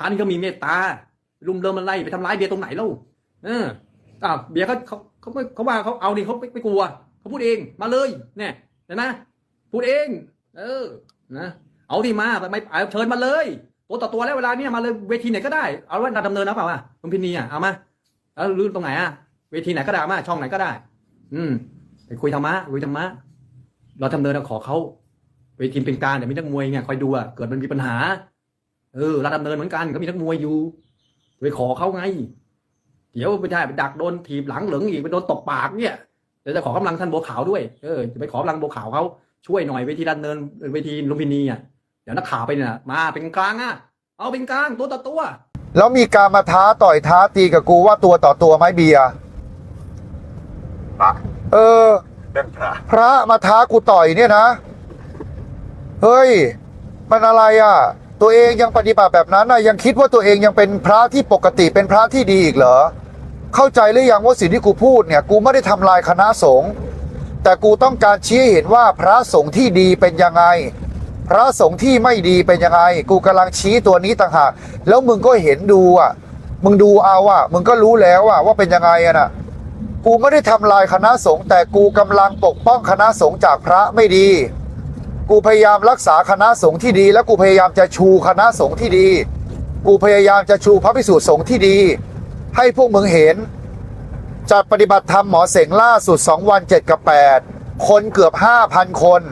ท่านก็มีเมตตาลุมเดิมมันไล่ไปทำร้ายเบียร์ตรงไหนเล่าเอออ่าเบียร์เขาเขาเขาเขาว่าเขาเอานี่เขาไม่ไม่กลัวเขาพูดเองมาเลยเนี่ยเห็นไหมพูดเอง เออนะเอาที่มาไม่เอาเชิญมาเลยตัวต่อตัวแล้วเวลาเนี้ยมาเลยเวทีไหนก็ได้เอาว่าการดำเนินนะเปล่าอะลุงพินีอะเอามาแล้วรู้ตรงไหนอะเวทีไหนก็ได้มาช่องไหนก็ได้ อืมไปคุยธรรมะคุยธรรมะ เราดำเนินเราขอเขาเวทีเป็นกลารเดี๋ยวมีนักมวยไงคอยดูอะเกิดมันมีปัญหา เออเราดำเนินเหมือนกันก็มีนักมวยอยู่ไปขอเขาไง เดี๋ยวไม่ใช่ไปดักโดนถีบหลังเหลืองอีกไปโดนตบปากเนี่ยเดี๋ยวจะขอกำลังท่านบัวขาวด้วยเออจะไปขอกำลังบัวขาวเขาช่วยหน่อยเวทีดำเนินเวทีลุมพินีอะเดี๋ยวนักข่าวไปเนี่ยมาเป็นกลางอะเอาเป็นกลางตัวต่อตัวแล้วมีการมาท้าต่อยท้าตีกับกูว่าตัวต่อตัวไหมเบียร์พระเออเรื่องพระพระมาท้ากูต่อยเนี่ยนะ เฮ้ย มันอะไรอะ ตัวเองยังปฏิบัติแบบนั้นนะยังคิดว่าตัวเองยังเป็นพระที่ปกติเป็นพระที่ดีอีกเหรอ เข้าใจหรือยังว่าสิ่งที่กูพูดเนี่ย กูไม่ได้ทำลายคณะสงฆ์แต่กูต้องการชี้ให้เห็นว่าพระสงฆ์ที่ดีเป็นยังไง พระสงฆ์ที่ไม่ดีเป็นยังไง กูกำลังชี้ตัวนี้ต่างหากแล้วมึงก็เห็นดูอะ มึงดูเอาอะมึงก็รู้แล้วอะว่าเป็นยังไงอะนะกูไม่ได้ทำลายคณะสงฆ์แต่กูกำลังปกป้องคณะสงฆ์จากพระไม่ดี กูพยายามรักษาคณะสงฆ์ที่ดี และกูพยายามจะชูคณะสงฆ์ที่ดี กูพยายามจะชูพระภิกษุสงฆ์ที่ดี ให้พวกมึงเห็นจัดปฏิบัติธรรมหมอเสงล่าสุด 2 วัน 7 กับ 8 คนเกือบ 5,000 คน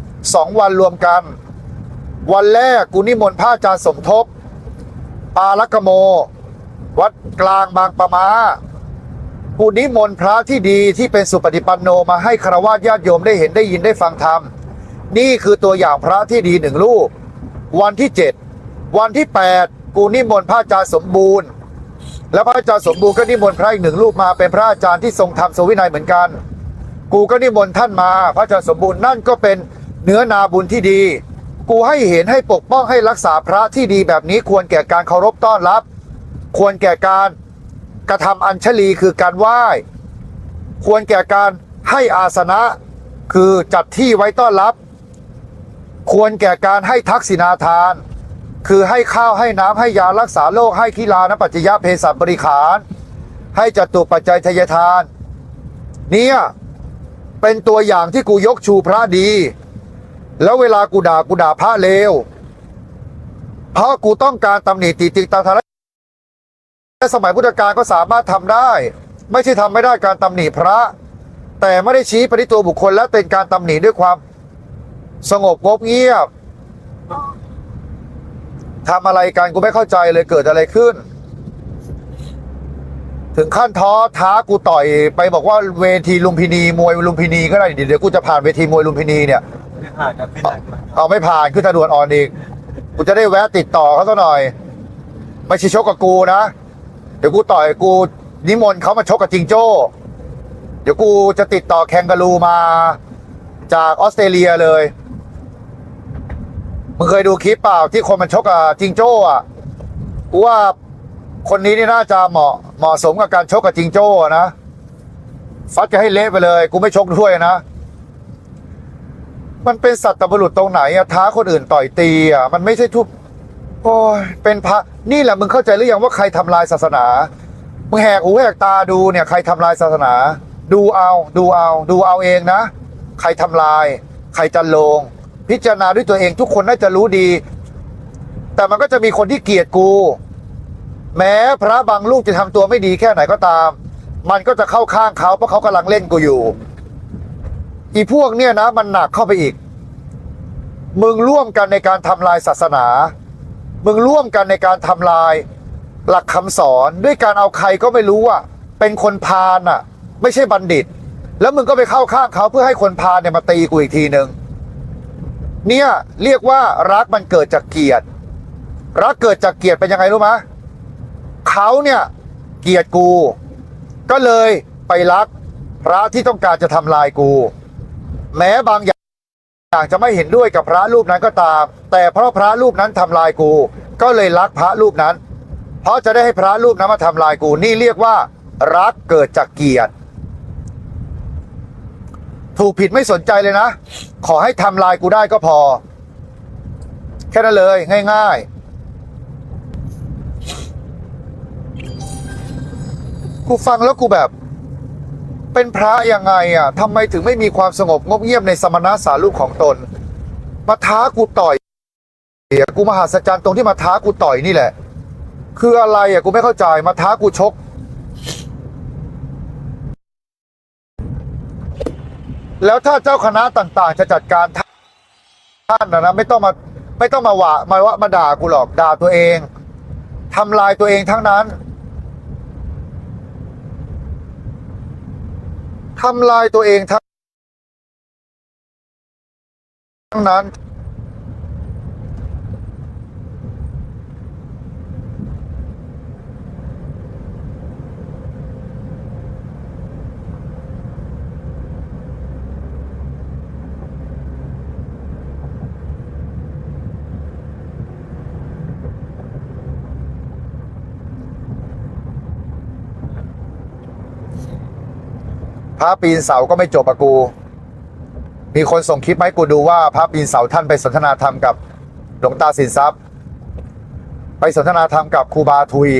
2 วันรวมกัน วันแรกกูนิมนต์พระอาจารย์สมทบ ปาลักโม วัดกลางบางปะมากูนิมนต์พระที่ดีที่เป็นสุปฏิปันโนมาให้ครวะญาติโยมได้เห็นได้ยินได้ฟังธรรม นี่คือตัวอย่างพระที่ดีหนึ่งรูป วันที่ 7 วันที่ 8 กูนิมนต์พระอาจารย์สมบูรณ์ แล้วพระอาจารย์สมบูรณ์ก็นิมนต์พระอีกหนึ่งรูปมาเป็นพระอาจารย์ที่ทรงธรรมทรงวินัยเหมือนกัน กูก็นิมนต์ท่านมาพระอาจารย์สมบูรณ์นั่นก็เป็นเนื้อนาบุญที่ดี กูให้เห็นให้ปกป้องให้รักษาพระที่ดีแบบนี้ควรแก่การเคารพต้อนรับ ควรแก่การกระทำอัญชลีคือการไหว้ ควรแก่การให้อาสนะคือจัดที่ไว้ต้อนรับ ควรแก่การให้ทักษิณาทาน คือให้ข้าวให้น้ำให้ยารักษาโรคให้กีฬานปัจจยะเภสัชบริขาร ให้จตุปัจจัยทยทาน เนี่ยเป็นตัวอย่างที่กูยกชูพระดี แล้วเวลากูด่ากูด่าพระเลวเพราะกูต้องการตำหนิติติงตาทาในสมัยพุทธกาลก็สามารถทำได้ ไม่ใช่ทำไม่ได้การตำหนิพระ แต่ไม่ได้ชี้ไปที่ตัวบุคคลและเป็นการตำหนิด้วยความ สงบงบเงียบทำอะไรกันกูไม่เข้าใจเลยเกิดอะไรขึ้น ถึงขั้นท้อท้ากูต่อยไปบอกว่าเวทีลุมพินีมวยลุมพินีก็ได้เดี๋ยวเดี๋ยวกูจะผ่านเวทีมวยลุมพินีเนี่ยไม่ผ่านครับพี่นายเอาไม่ผ่านขึ้นทางด่วนอ่อนอีกกูจะได้แวะติดต่อเขาซะหน่อย ไม่ใช่ชกกับกูนะ เดี๋ยวกูต่อยกูนิมนต์เขามาชกกับจิงโจ้ เดี๋ยวกูจะติดต่อแคนการูมาจากออสเตรเลียเลย มึงเคยดูคลิปเปล่าที่คนมันชกกับจิงโจ้อะกูว่าคนนี้นี่น่าจะเหมาะเหมาะสมกับการชกกับจิงโจ้นะฟัดจะให้เละไปเลย กูไม่ชกด้วยนะ มันเป็นสัตว์บุรุษตรงไหนอะท้าคนอื่นต่อยตีอะมันไม่ใช่ทุบโอ้ยเป็นพระนี่แหละมึงเข้าใจหรือยังว่าใครทำลายศาสนามึงแหกหูแหกตาดูเนี่ยใครทำลายศาสนา ดูเอา ดูเอา ดูเอาเองนะ ใครทำลาย ใครจันโลง พิจารณาด้วยตัวเองทุกคนน่าจะรู้ดี แต่มันก็จะมีคนที่เกลียดกู แม้พระบางลูกจะทำตัวไม่ดีแค่ไหนก็ตาม มันก็จะเข้าข้างเขาเพราะเขากำลังเล่นกูอยู่ อีพวกเนี่ยนะ มันหนักเข้าไปอีก มึงร่วมกันในการทำลายศาสนา มึงร่วมกันในการทำลายหลักคำสอนด้วยการเอาใครก็ไม่รู้อะเป็นคนพาลอะ ไม่ใช่บัณฑิต แล้วมึงก็ไปเข้าข้างเขาเพื่อให้คนพาลเนี่ยมาตีกูอีกทีหนึ่ง เนี่ยเรียกว่ารักมันเกิดจากเกียรติ รักเกิดจากเกียรติเป็นยังไงรู้ไหมเขาเนี่ยเกลียดกู ก็เลยไปรักพระที่ต้องการจะทำลายกู แม้บางอย่างอยางจะไม่เห็นด้วยกับพระรูปนั้นก็ตาม แต่เพราะพระรูปนั้นทำลายกู ก็เลยรักพระรูปนั้น เพราะจะได้ให้พระรูปนั้นมาทำลายกู นี่เรียกว่า รักเกิดจากเกียรติ ถูกผิดไม่สนใจเลยนะ ขอให้ทำลายกูได้ก็พอ แค่นั้นเลย ง่าย ๆ กูฟังแล้วกูแบบ เป็นพระยังไงอะทำไมถึงไม่มีความสงบงบเงียบในสมณะสารูปของตน มาท้ากูต่อยเดี๋ยกูมหาสจจรรย์ตรงที่มาท้ากูต่อยนี่แหละ คืออะไรอะกูไม่เข้าใจมาท้ากูชก แล้วถ้าเจ้าคณะต่างๆ จะจัดการท่านนะนะไม่ต้องมาไม่ต้องมาว่ามาว่ามาด่ากูหรอกด่าตัวเองทำลายตัวเองทั้งนั้นทำลายตัวเองทั้งนั้น พระปีนเสาก็ไม่จบอะกู มีคนส่งคลิปมาให้กูดูว่าพระปีนเสาท่านไปสนทนาธรรมกับหลวงตาสินทรัพย์ ไปสนทนาธรรมกับครูบาทุย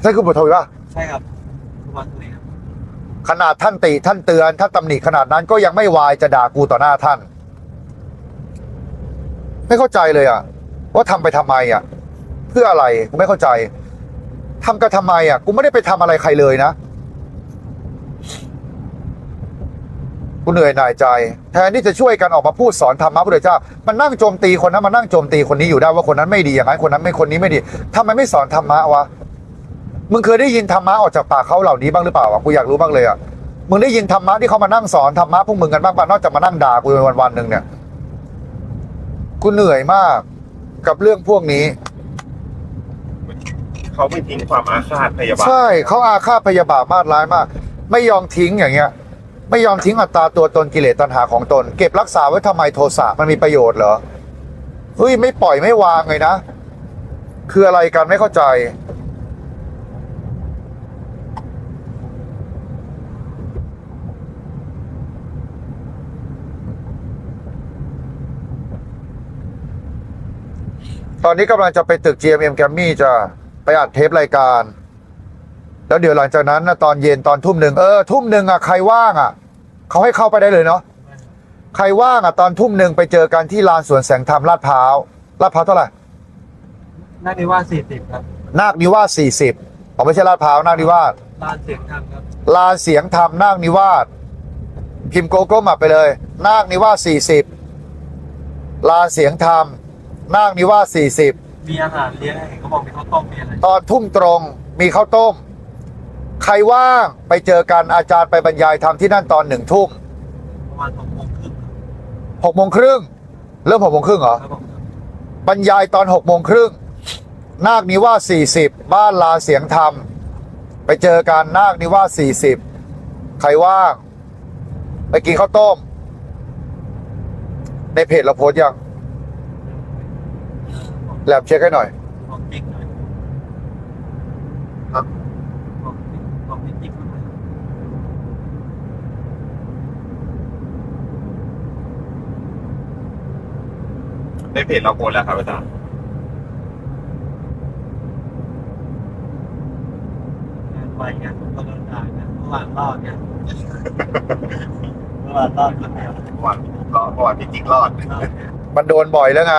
ใช่ครูบาทุยปะใช่ครับทุกวันนี้ครับขนาดท่านติท่านเตือนท่านตำหนิขนาดนั้นก็ยังไม่วายจะด่ากูต่อหน้าท่าน ไม่เข้าใจเลยอะว่าทำไปทำไมอะเพื่ออะไรกูไม่เข้าใจทำกันทำไมอะกูไม่ได้ไปทำอะไรใครเลยนะ กูเหนื่อยหน่ายใจ แทนที่จะช่วยกันออกมาพูดสอนธรรมะพระพุทธเจ้ามันนั่งโจมตีคนนั้นมานั่งโจมตีคนนี้อยู่ได้ว่าคนนั้นไม่ดีอย่างนั้นคนนั้นไม่คนนี้ไม่ดีทำไมไม่สอนธรรมะวะมึงเคยได้ยินธรรมะออกจากปากเขาเหล่านี้บ้างหรือเปล่าวะกูอยากรู้บ้างเลยอะมึงได้ยินธรรมะที่เขามานั่งสอนธรรมะพวกมึงกันบ้างป่ะนอกจากมานั่งด่ากูวันวันๆหนึ่งเนี่ยกูเหนื่อยมากกับเรื่องพวกนี้เขาไม่ทิ้งความอาฆาตพยาบาทใช่เขาอาฆาตพยาบาทมาดร้ายมาก ไม่ยอมทิ้งอย่างเงี้ย ไม่ยอมทิ้งอัตราตัวตนกิเลสตัณหาของตน เก็บรักษาไว้ทำไมโทสะมันมีประโยชน์เหรอเฮ้ยไม่ปล่อยไม่วางเลยนะ คืออะไรกันไม่เข้าใจ ตอนนี้กำลังจะไปตึก GMM แกรมมี่จะไปอัดเทปรายการ แล้วเดี๋ยวหลังจากนั้นนะตอนเย็นตอนทุ่มหนึ่งเออทุ่มหนึ่งอะใครว่างอะเขาให้เข้าไปได้เลยเนาะใครว่างอะตอนทุ่มหนึ่งไปเจอกันที่ลานสวนแสงธรรมลาดพร้าวลาดพร้าวเท่าไหร่น่าดีว่าสี่สิบครับนาคนิวาสสี่สิบผมไม่ใช่ลาดพร้าวนาคนิวาสลานเสียงธรรมครับลานเสียงธรรมนาคนิวาสพิมพ์โกโก้มาไปเลย นาคนิวาสสี่สิบลานเสียงธรรมนาคนิวาสสี่สิบมีอาหารเลี้ยงให้เห็นเขาบอกมีข้าวต้มมีอะไรตอนทุ่มตรงมีข้าวต้ม ใครว่างไปเจอกันอาจารย์ไปบรรยายธรรมที่นั่นตอนหนึ่งทุ่มประมาณหกโมงครึ่งหกโมงครึ่งเริ่มหกโมงครึ่งเหรอ ครับผมบรรยายตอนหกโมงครึ่งนาคนิวาสสี่สิบบ้านลาเสียงธรรม ไปเจอกันนาคนิวาสสี่สิบใครว่าง ไปกินข้าวต้ม ในเพจเราโพสต์ยังแลบเช็คให้หน่อย บอกจิ๊กหน่อยครับบอกจิ๊กบอกพี่จิ๊กหน่อย ใน เพจเราโพสต์แล้วครับอาจารย์งานไปงานผมก็เดินทางนะเมื่อวานรอดเนี่ยเมื่อวานรอดคนเดียวเมื่อวานรอดเมื่อวานพี่จิ๊กรอดรอดมันโดนบ่อยแล้วไง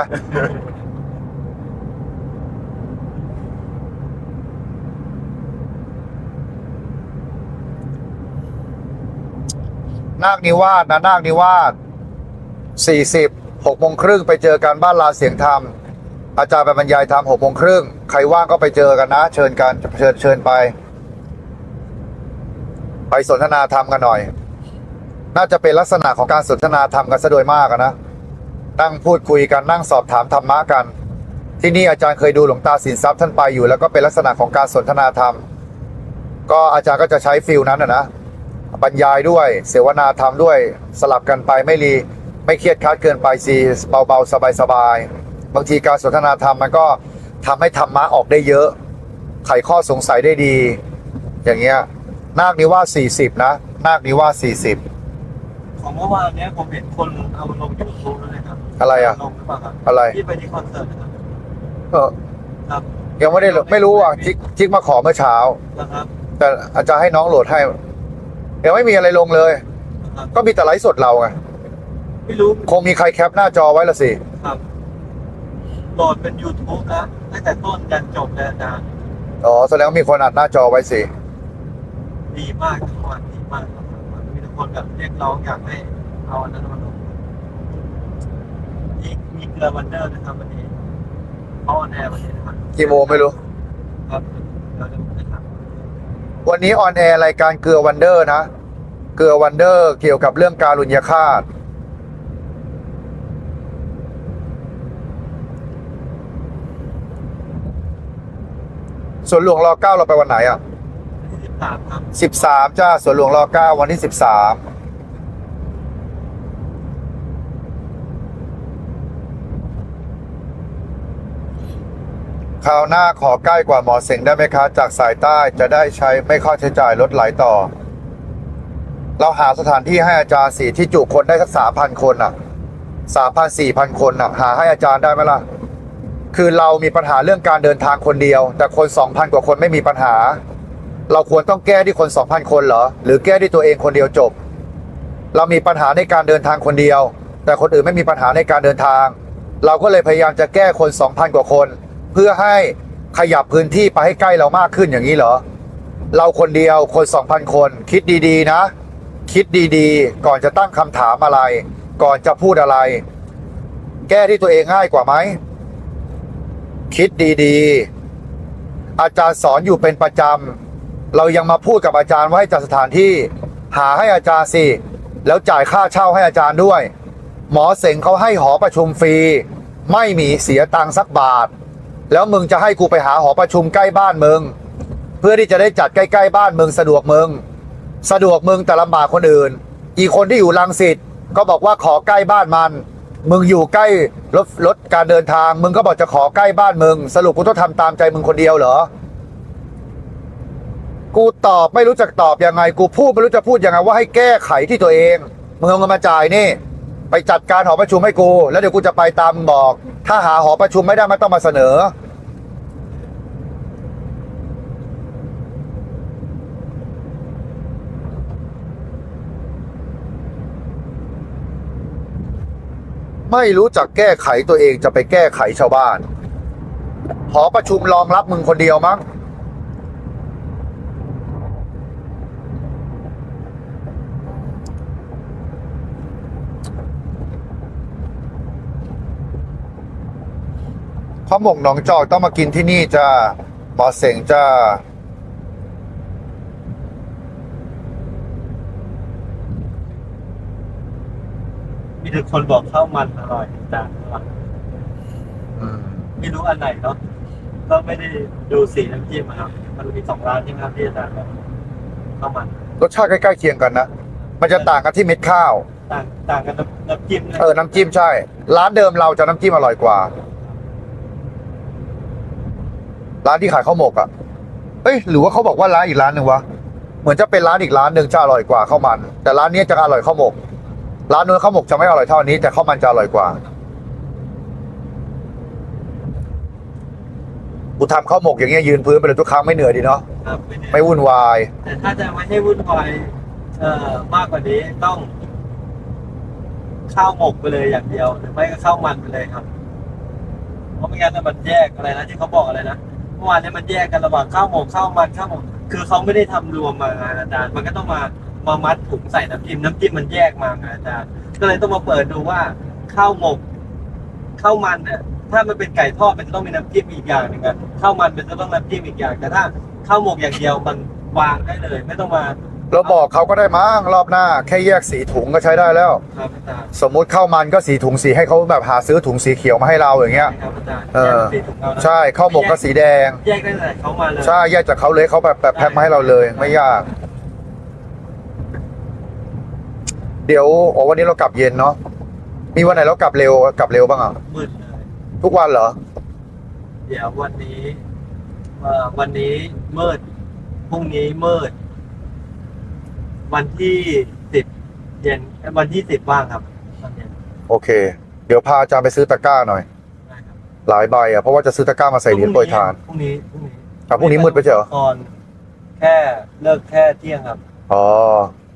นาคนิวาสนะนาคนิวาสสี่สิบ หกโมงครึ่งไปเจอกันบ้านลาเสียงธรรม อาจารย์ไปบรรยายธรรมหกโมงครึ่งใครว่างก็ไปเจอกันนะ เชิญกันเชิญเชิญไป ไปสนทนาธรรมกันหน่อย น่าจะเป็นลักษณะของการสนทนาธรรมกันซะโดยมากนะนั่งพูดคุยกันนั่งสอบถามธรรมะกัน ที่นี่อาจารย์เคยดูหลวงตาสินทรัพย์ท่านไปอยู่ แล้วก็เป็นลักษณะของการสนทนาธรรม ก็อาจารย์ก็จะใช้ฟิลนั้นนะนะบรรยายด้วย เสวนาธรรมด้วยสลับกันไปไม่รี ไม่เครียดครัดเกินไปสีเบาๆ สบายๆ บางทีการสนทนาธรรมมันก็ทำให้ธรรมะออกได้เยอะ ไขข้อสงสัยได้ดี อย่างเงี้ยนาคนิว่าส40 นะนาคนิว่าส40 ของเมื่อวานเนี้ยผมเห็นคนเอาลงยูทูบแล้วนะครับ อะไรอะลงหรือเปล่าครับอะไรที่ไปที่คอนเสิร์ตนะครับเออครับยังไม่ได้ไม่รู้อะจิกจิกมาขอเมื่อเช้านะครับไปแต่อาจารย์ให้น้องโหลดให้ยังไม่มีอะไรลงเลยครับก็มีแต่ไลฟ์สดเราไง ไม่รู้คงมีใครแคปหน้าจอไว้ละสิ ครับโหลดเป็น YouTube นะตั้งแต่ต้นยันจบเลยอาจารย์อ๋อ แสดงว่ามีคนอัดหน้าจอไว้สิ ดีมากทุกวันดีมากครับมีทุกคนแบบเรียกร้องอยากให้เอาอันนั้นมาลงมีมีเกลือวันเดอร์นะครับวันนี้เขาออนแอร์วันนี้นะครับกี่โมงไม่รู้ ครับเดี๋ยวจะนะครับวันนี้ออนแอร์รายการเกลือวันเดอร์นะ เกลือวันเดอร์เกี่ยวกับเรื่องการุญยฆาต วนหลวงรอเก้าเราไปวันไหนอะที่สิบสามครับสิบสามจ้าส่วนหลวงรอเก้าวันที่สิบสามคราวหน้าขอใกล้กว่าหมอเสงได้ไหมคะ จากสายใต้จะได้ใช้ไม่ค่าใช้จ่ายลดไหลต่อ เราหาสถานที่ให้อาจารย์สีที่จุคนได้สักสามพันคนอะสามพันสี่พันคนอะ หาให้อาจารย์ได้ไหมล่ะ คือเรามีปัญหาเรื่องการเดินทางคนเดียว แต่คนสองพันกว่าคนไม่มีปัญหา เราควรต้องแก้ที่คนสองพันคนเหรอ หรือแก้ที่ตัวเองคนเดียวจบ เรามีปัญหาในการเดินทางคนเดียว แต่คนอื่นไม่มีปัญหาในการเดินทาง เราก็เลยพยายามจะแก้คนสองพันกว่าคน เพื่อให้ขยับพื้นที่ไปให้ใกล้เรามากขึ้นอย่างนี้เหรอ เราคนเดียวคนสองพันคน คิดดีๆนะ คิดดีๆ ก่อนจะตั้งคำถามอะไร ก่อนจะพูดอะไร แก้ที่ตัวเองง่ายกว่าไหม คิดดีๆ อาจารย์สอนอยู่เป็นประจำ เรายังมาพูดกับอาจารย์ว่าให้จัดสถานที่ หาให้อาจารย์สิ แล้วจ่ายค่าเช่าให้อาจารย์ด้วย หมอเสงเขาให้หอประชุมฟรี ไม่มีเสียตังค์สักบาท แล้วมึงจะให้กูไปหาหอประชุมใกล้บ้านมึง เพื่อที่จะได้จัดใกล้ๆบ้านมึงสะดวกมึง สะดวกมึงแต่ลำบากคนอื่น อีกคนที่อยู่ลังสิตก็บอกว่าขอใกล้บ้านมัน มึงอยู่ใกล้รถรถการเดินทาง มึงก็บอกจะขอใกล้บ้านมึง สรุปกูต้องทำตามใจมึงคนเดียวเหรอ กูตอบไม่รู้จักตอบยังไง กูพูดไม่รู้จะพูดยังไงว่าให้แก้ไขที่ตัวเองมึงเอาเงินมาจ่ายนี่ ไปจัดการหอประชุมให้กู แล้วเดี๋ยวกูจะไปตามบอก ถ้าหาหอประชุมไม่ได้ไม่ต้องมาเสนอ ไม่รู้จักแก้ไขตัวเองจะไปแก้ไขชาวบ้าน หอประชุมรองรับมึงคนเดียวมั้ง ข้าวหมกหนองจอกต้องมากินที่นี่จ้าหมอเสงจ้า มีทุกคนบอกข้าวมันอร่อยจังครับอืมไม่รู้อันไหนเนาะก็ไม่ได้ดูสีน้ำจิ้มอะครับมันมีสองร้านใช่ไหมครับที่อาจารย์บอกข้าวมันรสชาติใกล้ๆเคียงกันนะ มันจะต่างกันที่เม็ดข้าว ต่างต่างกันน้ำน้ำจิ้มนะเออ น้ำจิ้มใช่ ร้านเดิมเราจะน้ำจิ้มอร่อยกว่า ร้านที่ขายข้าวหมกอะ เอ้ย หรือว่าเขาบอกว่าร้านอีกร้านหนึ่งวะ เหมือนจะเป็นร้านอีกร้านหนึ่งจะอร่อยกว่าข้าวมัน แต่ร้านนี้จะอร่อยข้าวหมก ร้านนู้นข้าวหมกจะไม่อร่อยเท่าอันนี้ แต่ข้าวมันจะอร่อยกว่า กูทำข้าวหมกอย่างเงี้ยยืนพื้นไปเลยทุกครั้งไม่เหนื่อยดีเนาะครับไม่แน่ไม่วุ่นวาย แต่ถ้าจะไม่ให้วุ่นวายเอ่อมากกว่านี้ต้องข้าวหมกไปเลยอย่างเดียว หรือไม่ก็ข้าวมันไปเลยครับเพราะไม่งั้นน่ะมันแยกอะไรนะที่เขาบอกอะไรนะเมื่อวานเนี้มันแยกกันระหว่างข้าวหมกข้าวมันข้าวหมกคือเขาไม่ได้ทำรวมมาไงอาจารย์มันก็ต้องมา มามัดถุงใส่น้ำจิ้มน้ำจิ้มมันแยกมาไงอาจารย์ก็เลยต้องมาเปิดดูว่าข้าวหมกข้าวมันเนี่ยถ้ามันเป็นไก่ทอดมันจะต้องมีน้ำจิ้มอีกอย่างหนึ่งอะข้าวมันมันจะต้องน้ำจิ้มอีกอย่าง แต่ถ้าข้าวหมกอย่างเดียวมันวางได้เลย ไม่ต้องมาเราบอกเขาก็ได้มั้งรอบหน้า แค่แยกสีถุงก็ใช้ได้แล้ว ครับอาจารย์สมมุติข้าวมันก็สีถุงสีให้เขาแบบหาซื้อถุงสีเขียวมาให้เราอย่างเงี้ยใช่ครับอาจารย์เออ แยกเป็นสีถุงเอานะใช่ข้าวหมกก็สีแดง แยกได้แต่เขามาเลย ใช่แยกจากเขาเลยเขาแบบแบบแพ็คมาให้เราเลย ไม่ยาก เดี๋ยวโอ้วันนี้เรากลับเย็นเนาะมีวันไหนเรากลับเร็วกลับเร็วบ้างอะมืดเลยทุกวันเหรอ เดี๋ยววันนี้เอ่อวันนี้มืดพรุ่งนี้มืด วันที่สิบเย็นเอ้ยวันที่สิบว่างครับตอนเย็นโอเค เดี๋ยวพาอาจารย์ไปซื้อตะกร้าหน่อย ได้ครับหลายใบอะเพราะว่าจะซื้อตะกร้ามาใส่เหรียญโปรยทานพรุ่งนี้พรุ่งนี้อะพรุ่งนี้มืดไปเจอก่อนแค่เลิกแค่เที่ยงครับ อ๋อ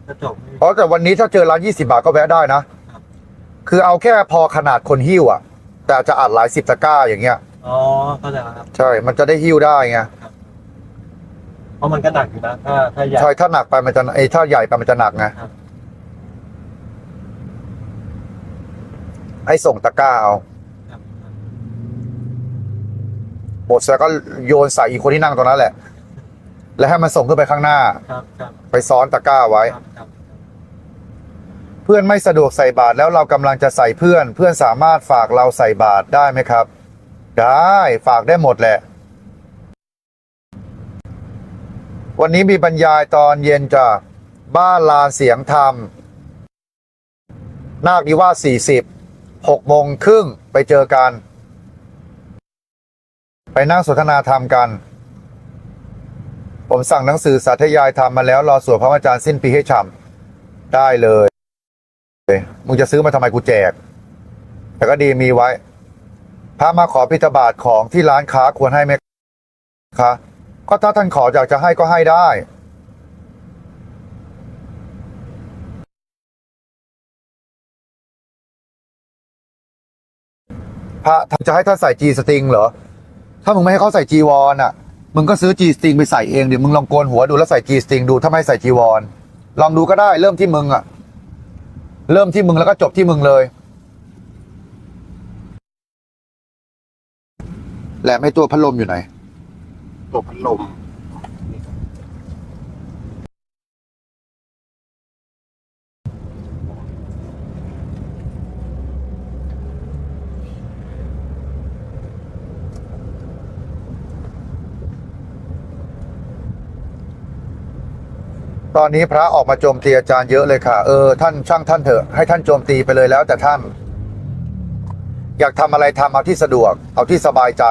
จะจบอ๋อแต่วันนี้ถ้าเจอร้านยี่สิบาทก็แวะได้นะครับคือเอาแค่พอขนาดคนหิ้วอะ แต่อาจจะอัดหลายสิบตะกร้าอย่างเงี้ย อ๋อเข้าใจแล้วครับ ใช่ มันจะได้หิ้วได้ไง เพราะมันก็หนักอยู่นะ ถ้าถ้าใหญ่ ใช่ ถ้าหนักไปมันจะไอ้ยถ้าใหญ่ไปมันจะหนักไงครับ ให้ส่งตะกร้าเอาครับหมดแล้วก็โยนใส่อีกคนที่นั่งตรงนั้นแหละ แล้วให้มันส่งขึ้นไปข้างหน้า ครับครับไปซ้อนตะกร้าไว้ ครับครับเพื่อนไม่สะดวกใส่บาตรแล้วเรากำลังจะใส่เพื่อน เพื่อนสามารถฝากเราใส่บาตรได้ไหมครับ ได้ฝากได้หมดแหละ วันนี้มีบรรยายตอนเย็นจ้ะบ้านลานเสียงธรรม นาคนิวาส40 6โมงครึ่งไปเจอกัน ไปนั่งสนทนาธรรมกัน ผมสั่งหนังสือสาธยายธรรมาแล้ว รอสวดพระอาจารย์สิ้นปีให้ฉ่ำได้เลย มึงจะซื้อมาทำไมกูแจก แต่ก็ดีมีไว้ พระมาขอพิธบาทของที่ร้านค้าควรให้ไหมคะก็ถ้าท่านขออยากจะให้ก็ให้ได้ พระจะให้ท่านใส่จีสติงเหรอ ถ้ามึงไม่ให้เขาใส่จีวรอะ มึงก็ซื้อจีสติงไปใส่เองเดี๋ยวมึงลองโกนหัวดูแล้วใส่จีสติงดูถ้าไม่ใส่จีวร ลองดูก็ได้เริ่มที่มึงอะเริ่มที่มึงแล้วก็จบที่มึงเลย แหละไม่ตัวพัดลมอยู่ไหน ตัวพัดลม ตอนนี้พระออกมาโจมตีอาจารย์เยอะเลยค่ะ เออท่านช่างท่านเถอะให้ท่านโจมตีไปเลยแล้ว แต่ท่าน อยากทำอะไรทำเอาที่สะดวก เอาที่สบายใจ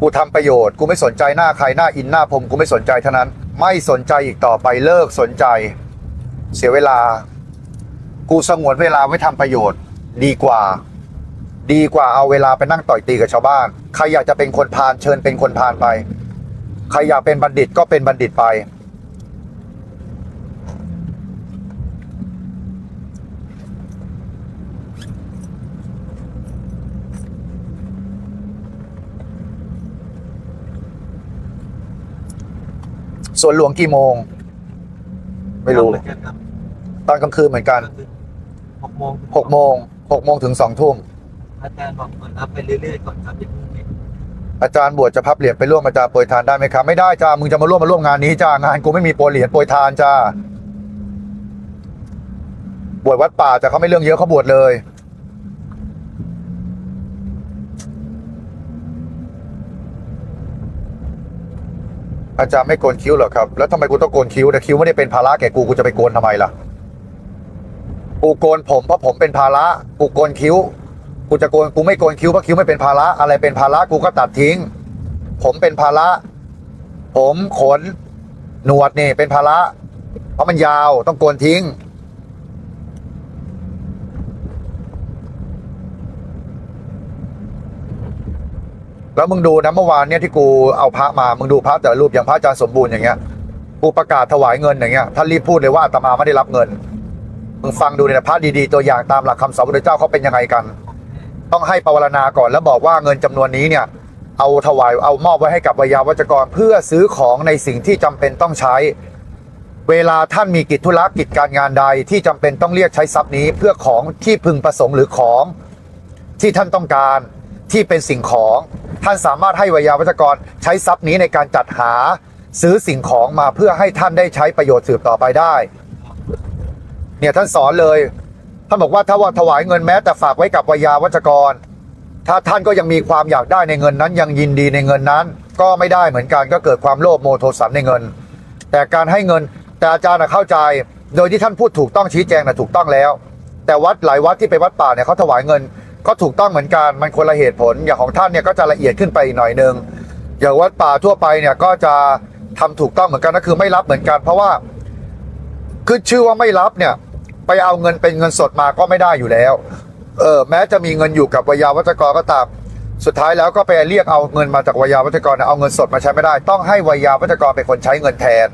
กูทำประโยชน์ กูไม่สนใจหน้าใครหน้าอินหน้าผมกูไม่สนใจเท่านั้น ไม่สนใจอีกต่อไปเลิกสนใจ เสียเวลา กูสงวนเวลาไว้ทำประโยชน์ ดีกว่า ดีกว่าเอาเวลาไปนั่งต่อยตีกับชาวบ้าน ใครอยากจะเป็นคนพาลเชิญเป็นคนพาลไป ใครอยากเป็นบัณฑิตก็เป็นบัณฑิตไป สวนหลวงกี่โมง ไม่รู้เหมือนกันครับตอนกลางคืนเหมือนกันหกโมงหกโมงหกโมงถึงสองทุ่มอาจารย์บอกเปิดรับไปเรื่อยๆก่อนครับอย่าเพิ่งปิดอาจารย์บวชจะพับเหรียญไปร่วมอาจารย์โปรยทานได้ไหมครับ ไม่ได้จ้ามึงจะมาร่วมมาร่วมงานนี้จ้างานกูไม่มีโปรยเหรียญโปรยทานจ้าบวชวัดป่าจะเขาไม่เรื่องเยอะเขาบวชเลย อาจารย์ไม่โกนคิ้วเหรอครับ แล้วทำไมกูต้องโกนคิ้วแต่คิ้วไม่ได้เป็นภาระแก่กูกูจะไปโกนทำไมล่ะ กูโกนผมเพราะผมเป็นภาระ กูโกนคิ้ว กูจะโกนกูไม่โกนคิ้วเพราะคิ้วไม่เป็นภาระ อะไรเป็นภาระกูก็ตัดทิ้ง ผมเป็นภาระ ผมขนหนวดนี่เป็นภาระ เพราะมันยาวต้องโกนทิ้ง แล้วมึงดูนะเมื่อวานเนี่ยที่กูเอาพระมา มึงดูพระแต่ละรูปอย่างพระอาจารย์สมบูรณ์อย่างเงี้ย กูประกาศถวายเงินอย่างเงี้ย ท่านรีบพูดเลยว่าอาตมาไม่ได้รับเงิน มึงฟังดูเนี่ยพระดีๆตัวอย่างตามหลักคำสอนพระเจ้าเขาเป็นยังไงกัน ต้องให้ปวารณาก่อนแล้วบอกว่าเงินจำนวนนี้เนี่ย เอาถวายเอามอบไว้ให้กับวยาวัจกร เพื่อซื้อของในสิ่งที่จำเป็นต้องใช้ เวลาท่านมีกิจธุระกิจการงานใดที่จำเป็นต้องเรียกใช้ทรัพย์นี้ เพื่อของที่พึงประสงค์หรือของที่ท่านต้องการ ที่เป็นสิ่งของ ท่านสามารถให้วิยาวัจกรใช้ทรัพย์นี้ในการจัดหาซื้อสิ่งของมาเพื่อให้ท่านได้ใช้ประโยชน์สืบต่อไปได้ เนี่ยท่านสอนเลย ท่านบอกว่าถ้าว่าถวายเงินแม้แต่ฝากไว้กับวิยาวัจกร ถ้าท่านก็ยังมีความอยากได้ในเงินนั้น ยังยินดีในเงินนั้น ก็ไม่ได้เหมือนกันก็เกิดความโลภโมโทสันในเงิน แต่การให้เงินแต่อาจารย์เข้าใจ โดยที่ท่านพูดถูกต้องชี้แจงนะถูกต้องแล้ว แต่วัดหลายวัดที่ไปวัดป่าเนี่ยเขาถวายเงิน ก็ถูกต้องเหมือนกันมันคนละเหตุผลอย่างของท่านเนี่ยก็จะละเอียดขึ้นไปอีกหน่อยนึงอย่างวัดป่าทั่วไปเนี่ยก็จะทำถูกต้องเหมือนกันก็คือไม่รับเหมือนกัน เพราะว่าคือชื่อว่าไม่รับเนี่ย ไปเอาเงินเป็นเงินสดมาก็ไม่ได้อยู่แล้วเออแม้จะมีเงินอยู่กับวิยาวัจกรก็ตามสุดท้ายแล้วก็ไปเรียกเอาเงินมาจากวิยาวัจกรเอาเงินสดมาใช้ไม่ได้ ต้องให้วิยาวัจกรเป็นคนใช้เงินแทน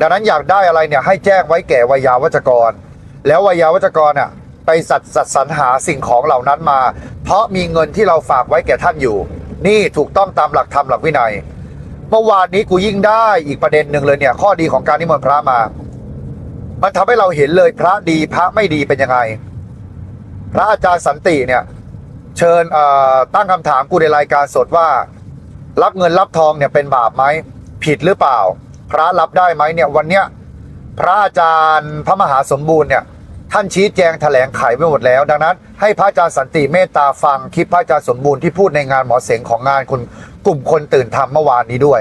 ดังนั้นอยากได้อะไรเนี่ยให้แจ้งไว้แก่วิยาวัจกร แล้ววิยาวัจกรน่ะ ไปสัตสัตสรรหาสิ่งของเหล่านั้นมา เพราะมีเงินที่เราฝากไว้แก่ท่านอยู่ นี่ถูกต้องตามหลักธรรมหลักวินัย เมื่อวานนี้กูยิ่งได้อีกประเด็นหนึ่งเลยเนี่ย ข้อดีของการนิมนต์พระมา มันทำให้เราเห็นเลยพระดีพระไม่ดีเป็นยังไง พระอาจารย์สันติเนี่ย เชิญตั้งคำถามกูในรายการสดว่า รับเงินรับทองเนี่ยเป็นบาปไหมผิดหรือเปล่า พระรับได้ไหมเนี่ยวันเนี้ยพระอาจารย์พระมหาสมบูรณ์เนี่ย ท่านชี้แจงแถลงไขไว้หมดแล้ว ดังนั้น ให้พระอาจารย์สันติเมตตาฟังคลิปพระอาจารย์สมบูรณ์ที่พูดในงานหมอเสงของงานคุณกลุ่มคนตื่นธรรมเมื่อวานนี้ด้วย